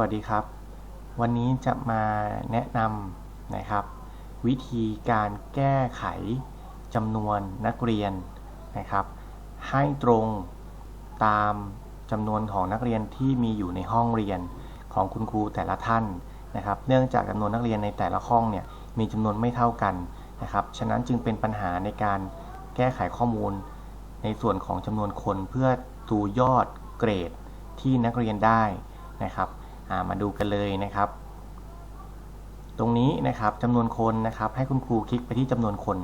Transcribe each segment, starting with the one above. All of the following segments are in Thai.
วัสดีครับ วันนี้จะมาแนะนำนะครับ วิธีการแก้ไขจำนวนนักเรียนนะครับ ให้ตรงตามจำนวนของนักเรียนที่มีอยู่ในห้องเรียนของคุณครูแต่ละท่านนะครับ เนื่องจากจำนวนนักเรียนในแต่ละห้องเนี่ยมีจำนวนไม่เท่ากันนะครับ ฉะนั้นจึงเป็นปัญหาในการแก้ไขข้อมูล ในส่วนของจำนวนคนเพื่อดูยอดเกรดที่นักเรียนได้นะครับ มาดูกันเลยนะครับ ตรงนี้นะครับจำนวนคนนะครับให้คุณครูคลิกไปที่จำนวนคน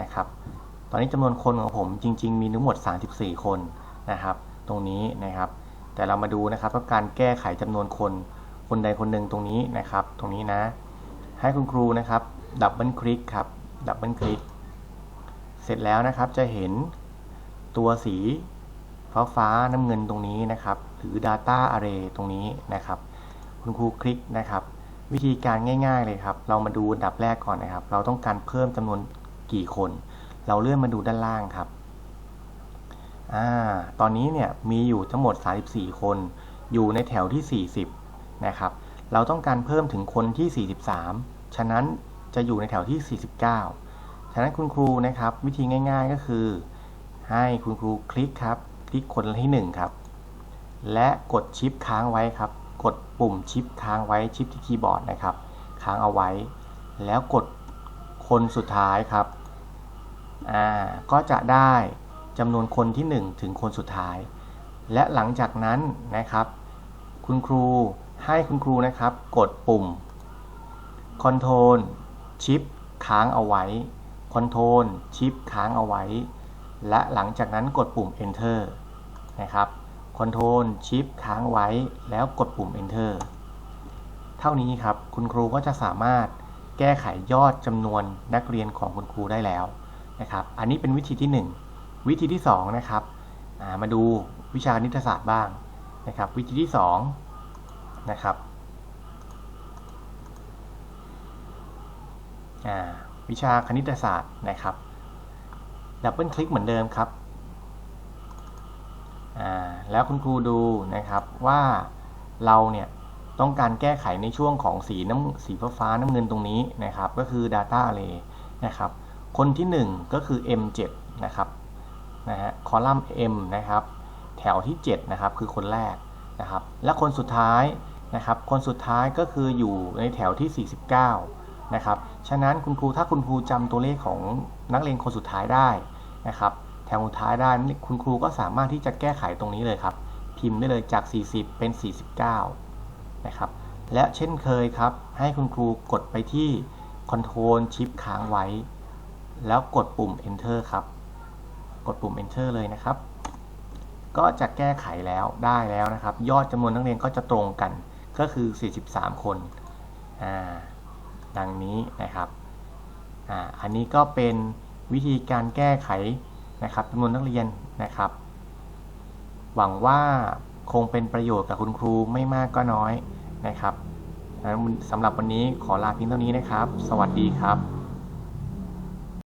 นะครับ ตอนนี้จำนวนคนของผมจริง ๆ มีทั้งหมด 34 คนนะครับ ตรงนี้นะครับ แต่เรามาดูนะครับว่าการแก้ไขจำนวนคนคนใดคนหนึ่งตรงนี้นะครับ ตรงนี้นะ ให้คุณครูนะครับดับเบิลคลิกครับดับเบิลคลิกเสร็จแล้วนะครับจะเห็นตัวสีฟ้าฟ้าน้ำเงินตรงนี้นะครับ หรือ Data Array ตรงนี้นะครับ คุณครูคลิกนะครับ วิธีการง่าย ๆเลยครับ เรามาดูอันดับแรกก่อนนะครับ เราต้องการเพิ่มจำนวนกี่คน เราเลื่อนมาดูด้านล่างครับอ่าตอนนี้เนี่ยมีอยู่ทั้งหมด 34 คน อยู่ในแถวที่ 40 นะครับ เราต้องการเพิ่มถึงคนที่ 43 ฉะนั้นจะอยู่ในแถวที่ 49 ฉะนั้นคุณครูนะครับ วิธีง่ายๆก็คือ ให้คุณครูคลิกครับ คลิกคนที่ 1 ครับ และกดชิปค้างไว้ครับ กดปุ่มชิปค้างไว้ชิปที่คีย์บอร์ดนะครับ ค้างเอาไว้ แล้วกดคนสุดท้ายครับอ่าก็จะได้จำนวนคนที่ 1 ถึงคนสุดท้าย และหลังจากนั้นนะครับ คุณครูให้คุณครูนะครับ กดปุ่ม Ctrl Shift ค้างเอาไว้ Ctrl Shift ค้างเอาไว้ และหลังจากนั้นกดปุ่ม Enter นะครับ Ctrl Shift ค้างไว้แล้วกดปุ่ม Enter เท่านี้ครับ คุณครูก็จะสามารถแก้ไขยอดจำนวนนักเรียนของคุณครูได้แล้วนะครับ อันนี้เป็นวิธีที่ 1 วิธีที่ 2 นะครับามาดูวิชาคณิตศาสตร์บ้างนะครับ วิธีที่ 2 นะครับวิชาคณิตศาสตร์นะครับดับเบิลคลิกเหมือนเดิมครับ แล้วคุณครูดูนะครับว่าเราเนี่ยต้องการแก้ไขในช่วงของสีน้ำสีฟ้าฟ้าน้ำเงินตรงนี้นะครับ ก็คือ Data Array นะครับ คนที่ 1 ก็คือ M7 นะครับนะฮะคอลัมน์ M นะครับ แถวที่ 7 นะครับ คือคนแรกนะครับ และคนสุดท้ายนะครับ คนสุดท้ายก็คืออยู่ในแถวที่ 49 นะครับ ฉะนั้นคุณครูถ้าคุณครูจำตัวเลขของนักเรียนคนสุดท้ายได้นะครับ ถวสุดท้ายได้คุณครูก็สามารถที่จะแก้ไขตรงนี้เลยครับ พิมพ์ได้เลยจาก 40 เป็น 49 นะครับ และเช่นเคยครับ ให้คุณครูกดไปที่ Ctrl Shift ค้างไว้ แล้วกดปุ่ม Enter ครับ กดปุ่ม Enter เลยนะครับ ก็จะแก้ไขแล้วได้แล้วนะครับ ยอดจำนวนนักเรียนก็จะตรงกันก็คือ 43 คนอ่าดังนี้นะครับอ่าอันนี้ก็เป็นวิธีการแก้ไข นะครับจำนวนนักเรียนนะครับ หวังว่าคงเป็นประโยชน์กับคุณครูไม่มากก็น้อยนะครับสำหรับวันนี้ขอลาเพียงเท่านี้นะครับ สวัสดีครับ